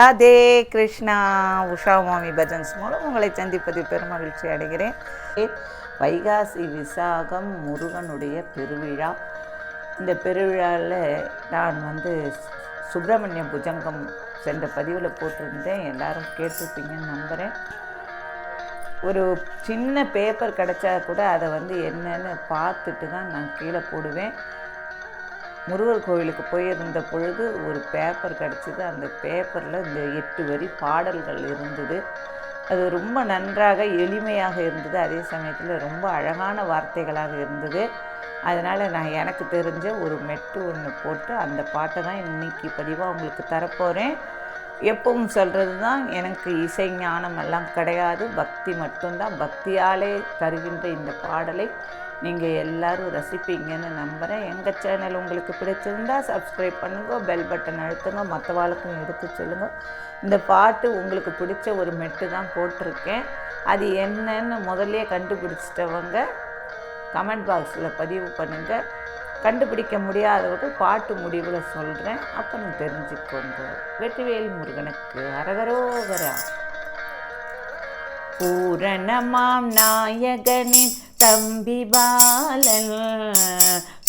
ராதே கிருஷ்ணா உஷா மாமி பஜன்ஸ் மூலம் உங்களை சந்திப்பதில் பெருமகிழ்ச்சி அடைகிறேன். வைகாசி விசாகம் முருகனுடைய பெருவிழா. இந்த பெருவிழாவில் நான் வந்து சுப்பிரமணிய புஜங்கம் சென்ற பதிவில் போட்டிருந்தேன். எல்லாரும் கேட்டிருப்பீங்கன்னு நம்புகிறேன் ஒரு சின்ன பேப்பர் கிடைச்சா கூட அதை வந்து என்னென்னு பார்த்துட்டு தான் நான் கீழே போடுவேன். முருகர் கோவிலுக்கு போயிருந்த பொழுது ஒரு பேப்பர் கிடச்சிது. அந்த பேப்பரில் இந்த எட்டு வரி பாடல்கள் இருந்தது. அது ரொம்ப நன்றாக எளிமையாக இருந்தது. அதே சமயத்தில் ரொம்ப அழகான வார்த்தைகளாக இருந்தது. அதனால் நான் எனக்கு தெரிஞ்ச ஒரு மெட்டு ஒன்று போட்டு அந்த பாட்டை தான் இன்னைக்கு பதிவாக உங்களுக்கு தரப்போகிறேன் எப்பவும் சொல்கிறது தான் எனக்கு இசை ஞானம் எல்லாம் கிடையாது. பக்தி மட்டும்தான். பக்தியாலே தருகின்ற இந்த பாடலை நீங்கள் எல்லாரும் ரசிப்பீங்கன்னு நம்புகிறேன் எங்கள் சேனல் உங்களுக்கு பிடிச்சிருந்தா சப்ஸ்கிரைப் பண்ணுங்க பெல் பட்டன் அழுத்துங்க மற்றவாளுக்கும் எடுத்து சொல்லுங்கள் இந்த பாட்டு உங்களுக்கு பிடிச்ச ஒரு மெட்டு தான் போட்டிருக்கேன். அது என்னன்னு முதல்ல கண்டுபிடிச்சிட்டவங்க கமெண்ட் பாக்ஸில் பதிவு பண்ணுங்கள் கண்டுபிடிக்க முடியாதவர்கள் பாட்டு முடிவில் சொல்கிறேன் அப்புறம் தெரிஞ்சுக்கோங்க. வெற்றிவேல் முருகனுக்கு அரகரோகரா. பூரணமாம் நாயகனின் தம்பி பாலன்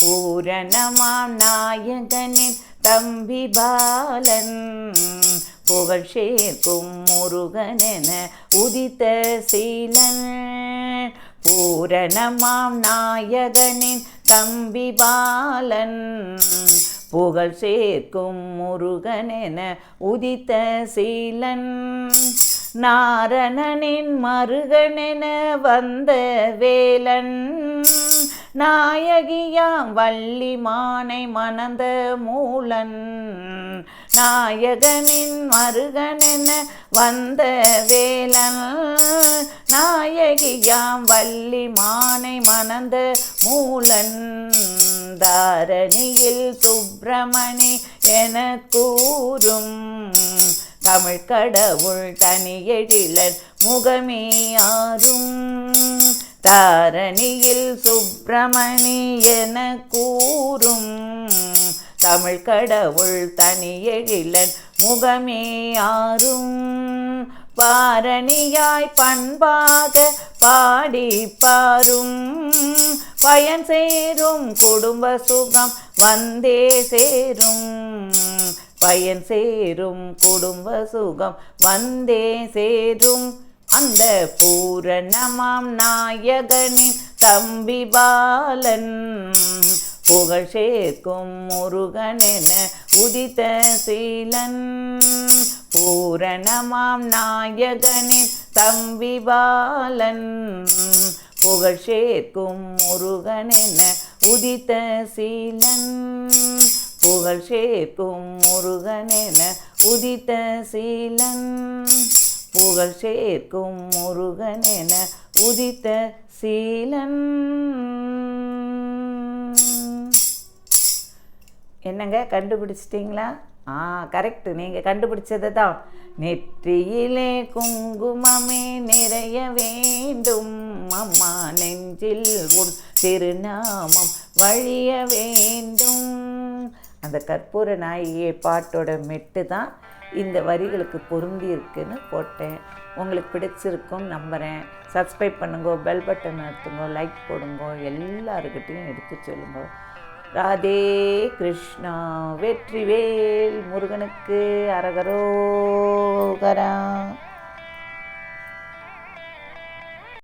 பூரணமாம் நாயகனின் தம்பி பாலன். புகழ் சேர்க்கும் முருகனென உதித்த சீலன் பூரணமாம் நாயகனின் தம்பி பாலன். புகழ் சேர்க்கும் முருகனென உதித்த சீலன் நாரணனின் மருகனென வந்த வேலன். நாயகியாம் வள்ளி மானை மணந்த மூலன். நாயகனின் மருகனென வந்த வேலன். நாயகியாம் வள்ளி மானை மணந்த மூலன். தாரணியில் சுப்பிரமணி என கூறும். தமிழ் கடவுள் தனியெழிலன் முகமேயாரும் தாரணியில் சுப்பிரமணி என கூறும். தமிழ் கடவுள் தனியெழிலன் முகமேயாரும் பாரணியாய் பண்பாக பாடிப்பாரும். பயன் சேரும் குடும்ப சுகம் வந்தே சேரும். பயன் சேரும் குடும்ப சுகம் வந்தே சேரும். அந்த பூரணமாம் நாயகனின் தம்பி பாலன் புகழ் சேர்க்கும் முருகனென உதித்த சீலன். பூரணமாம் நாயகனின் தம்பி பாலன் புகழ் சேர்க்கும் முருகனென உதித்த சீலன். புகழ் சேர்க்கும் முருகனென உதித்த சீலன். புகழ் சேர்க்கும் முருகனென உதித்த சீலன். என்னங்க கண்டுபிடிச்சிட்டிங்களா? ஆ கரெக்டு நீங்கள் கண்டுபிடிச்சது தான் நெற்றியிலே குங்குமமே நிறைய வேண்டும். அம்மா நெஞ்சில் உன் திருநாமம் வழிய வேண்டும். அந்த கற்பூர நாயகியை பாட்டோட மெட்டு தான் இந்த வரிகளுக்கு பொருந்தி இருக்குன்னு போட்டேன். உங்களுக்கு பிடிச்சிருக்கும் நம்புகிறேன் சப்ஸ்கிரைப் பண்ணுங்க பெல் பட்டன் எடுத்துங்க லைக் போடுங்க எல்லாருக்கிட்டையும் எடுத்து சொல்லுங்க. ராதே கிருஷ்ணா வெற்றிவேல் முருகனுக்கு அரகரோகரா.